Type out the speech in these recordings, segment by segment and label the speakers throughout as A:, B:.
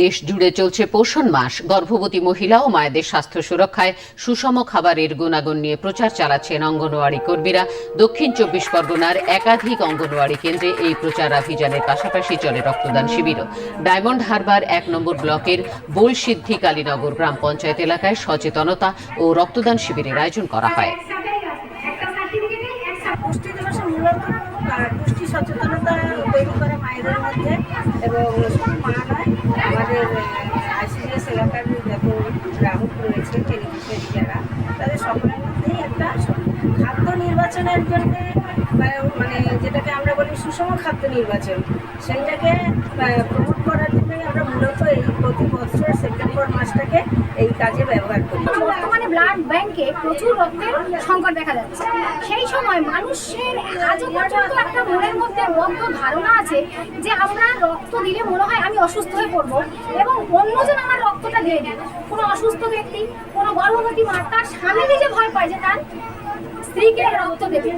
A: দেশ জুড়ে চলছে পোষণ মাস। গর্ভবতী মহিলা ও মায়েদের স্বাস্থ্য সুরক্ষায় সুষম খাবারের গুণাগুণ নিয়ে প্রচার চালাচ্ছেন অঙ্গনওয়াড়ি কর্মীরা। দক্ষিণ চব্বিশ পরগনার একাধিক অঙ্গনওয়াড়ি কেন্দ্রে এই প্রচারাভিযানের পাশাপাশি চলে রক্তদান শিবিরও। ডায়মন্ড হারবার এক নম্বর ব্লকের বোলসিদ্ধি কালীনগর গ্রাম পঞ্চায়েত এলাকায় সচেতনতা ও রক্তদান শিবিরের আয়োজন করা হয়।
B: সচেতনতা তৈরি করে মায়েদের মধ্যে এবং মা আমাদের আইসিডিএস এলাকার যত গ্রাহক রয়েছে, টেলিভিশন যারা, তাদের সকলের মধ্যেই একটা খাদ্য নির্বাচনের জন্য মানে যেটাকে আমরা বলি সুষম খাদ্য নির্বাচন সেইটাকে প্রমোট করার জন্যই আমরা মূলত এই প্রতি বছর সেপ্টেম্বর মাসটাকে এই কাজে ব্যবহার করি।
C: বর্তমানে ব্লাড ব্যাংকে প্রচুর রক্তের সংকট দেখা যাচ্ছে। সেই সময় মানুষের আজও পর্যন্ত একটা মনের মধ্যে বদ্ধ ধারণা আছে যে আমরা রক্ত দিলে মনে হয় আমি অসুস্থ হয়ে পড়ব এবং অন্যজন আমার রক্তটা দিয়ে দিই কোনো অসুস্থ ব্যক্তি, কোনো গর্ভবতী মা, তার স্বামী নিজে ভয় পায় যে তার স্ত্রীকে রক্ত দেবে।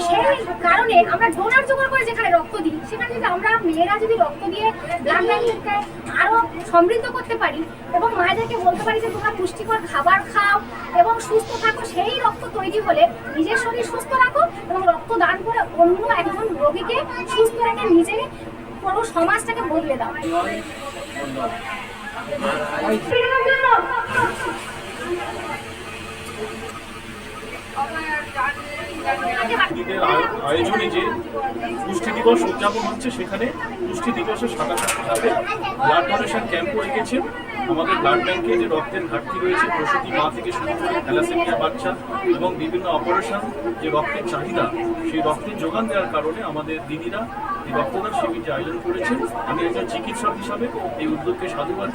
C: সেই কারণে আমরা ডোনার জোগাড় করে যেখানে রক্ত দিই, সেখানে যদি আমরা মেয়েরা যদি রক্ত দিয়ে ব্লাড ব্যাংককে আরও সমৃদ্ধ করতে পারি এবং মায়েদেরকে বলতে পারি যে, তোমরা পুষ্টিকর খাবার খাও এবং সুস্থ থাকো। সেই রক্ত তৈরি হলে নিজের শরীর সুস্থ রাখো এবং রক্ত দান করে অন্য একজন রোগীকে সুস্থ রেখে নিজে পুরো সমাজটাকে বদলে দাও।
D: আয়- আয়োজনে যে পুষ্টি দিবস উদযাপন হচ্ছে সেখানে পুষ্টি দিবসের সাথে সাথে ব্লাড ডোনেশন ক্যাম্পও রেখেছেন আমাদের ব্লাড ব্যাংকে যে রক্তের ঘাটতি রয়েছে প্রসূতি মা থেকে শুরু করে থ্যালাসেমিয়া বাচ্চা এবং বিভিন্ন অপারেশন যে রক্তের চাহিদা সেই রক্তের যোগান দেওয়ার কারণে আমাদের দিদিরা এই রক্তদান শিবির যে আয়োজন করেছেন আমি একজন চিকিৎসক হিসাবে এই উদ্যোগকে সাধুবাদ